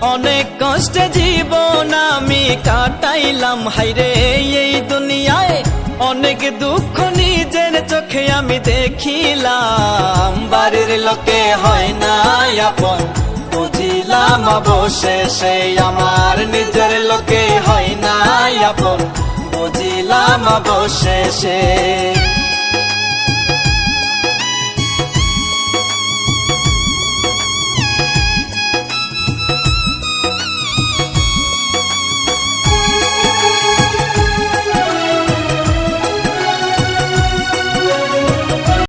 অনেক কষ্টে জীবন আমি কাটাইলাম, হাইরে এই দুনিয়ায়। অনেক দুঃখ নিজের চোখে আমি দেখিলাম। বাড়ির লোকে হয় না আপন, বুঝিলাম অবশেষে আমার নিজের লোকে হয় না আপন, বুঝিলাম অবশেষে।